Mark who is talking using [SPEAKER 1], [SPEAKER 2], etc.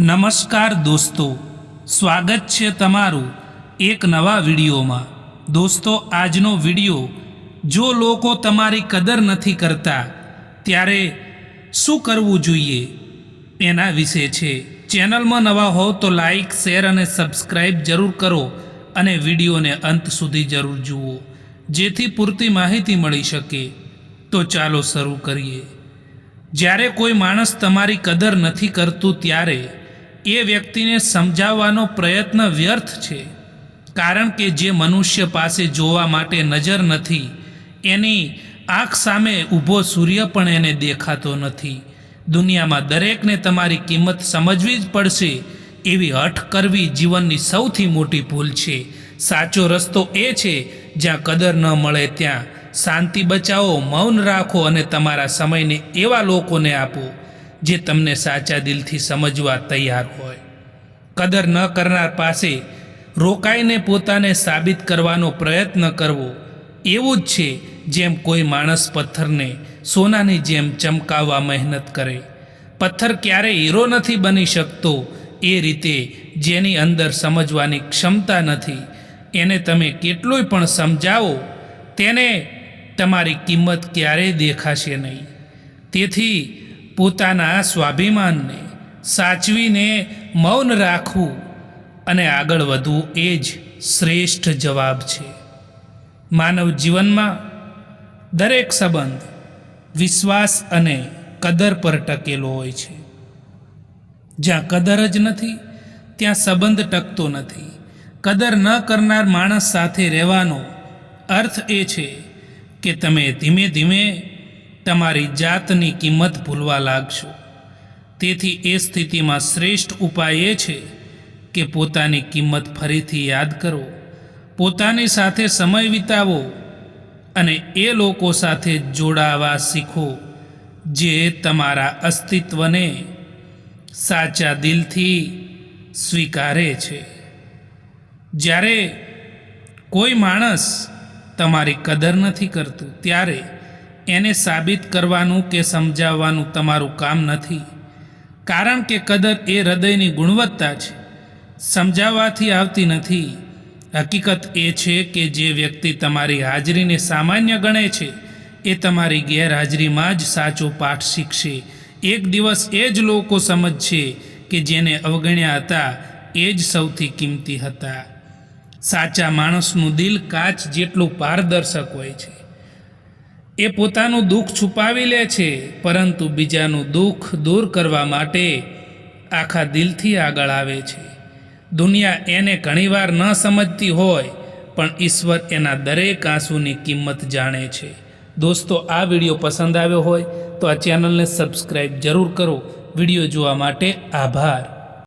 [SPEAKER 1] નમસ્કાર દોસ્તો, સ્વાગત છે તમારું એક નવા વિડીયોમાં. દોસ્તો, આજનો વીડિયો, જો લોકો તમારી કદર નથી કરતા, ત્યારે શું કરવું જોઈએ? એના વિશે છે. ચેનલમાં નવા હો તો લાઈક, શેર અને સબસ્ક્રાઈબ જરૂર કરો અને વિડીયોને અંત સુધી જરૂર જુઓ, જેથી પૂરતી માહિતી મળી શકે. તો ચાલો શરૂ કરીએ. જ્યારે કોઈ માણસ તમારી કદર નથી કરતું ત્યારે એ વ્યક્તિને સમજાવવાનો પ્રયત્ન વ્યર્થ છે. કારણ કે જે મનુષ્ય પાસે જોવા માટે નજર નથી, એની આંખ સામે ઊભો સૂર્ય પણ એને દેખાતો નથી. દુનિયામાં દરેકને તમારી કિંમત સમજવી જ પડશે, એવી હઠ કરવી જીવનની સૌથી મોટી ભૂલ છે. સાચો રસ્તો એ છે, જ્યાં કદર ન મળે ત્યાં શાંતિ બચાવો, મૌન રાખો અને તમારા સમયને એવા લોકોને આપો જે તમને સાચા દિલથી સમજવા તૈયાર હોય. કદર ન કરનાર પાસે રોકાઈને પોતાને સાબિત કરવાનો પ્રયત્ન કરવો એવું જ છે જેમ કોઈ માણસ પથ્થરને સોનાની જેમ ચમકાવવા મહેનત કરે. પથ્થર ક્યારેય હીરો નથી બની શકતો એ રીતે જેની અંદર સમજવાની ક્ષમતા નથી. એને તમે કેટલુંય પણ સમજાવો, તેને તમારી કિંમત ક્યારેય દેખાશે નહીં. તેથી પોતાના સ્વાભિમાનને સાચવીને મૌન રાખવું અને આગળ વધવું એ જ શ્રેષ્ઠ જવાબ છે. માનવ જીવનમાં દરેક સંબંધ વિશ્વાસ અને કદર પર ટકેલો હોય છે. જ્યાં કદર જ નથી, ત્યાં સંબંધ ટકતો નથી. કદર ન કરનાર માણસ સાથે રહેવાનો અર્થ એ છે કે તમે ધીમે ધીમે તમારી જાતની કિંમત ભૂલવા લાગશો. તેથી એ સ્થિતિમાં શ્રેષ્ઠ ઉપાય એ છે કે પોતાની કિંમત ફરીથી યાદ કરો, પોતાની સાથે સમય વિતાવો અને એ લોકો સાથે જોડાવા શીખો જે તમારા અસ્તિત્વને સાચા દિલથી સ્વીકારે છે. જ્યારે કોઈ માણસ તમારી કદર નથી કરતું, ત્યારે એને સાબિત કરવાનું કે સમજાવવાનું તમારું કામ નથી. કારણ કે કદર એ હૃદયની ગુણવત્તા છે. સમજાવવાથી આવતી નથી. હકીકત એ છે કે જે વ્યક્તિ તમારી હાજરીને સામાન્ય ગણે છે, એ તમારી ગેરહાજરીમાં જ સાચો પાઠ શીખશે. એક દિવસ એ જ લોકો સમજશે કે જેને અવગણ્યા હતા, એ જ સૌથી કિંમતી હતા. સાચા માણસનું દિલ કાચ જેટલું પારદર્શક હોય છે. એ પોતાનું દુઃખ છુપાવી લે છે, પરંતુ બીજાનું દુઃખ દૂર કરવા માટે આખા દિલથી આગળ આવે છે. દુનિયા એને ઘણીવાર ન સમજતી હોય, પણ ઈશ્વર એના દરેક આંસુની કિંમત જાણે છે. દોસ્તો, આ વીડિયો પસંદ આવ્યો હોય તો આ ચેનલને સબસ્ક્રાઈબ જરૂર કરો. વીડિયો જોવા માટે આભાર.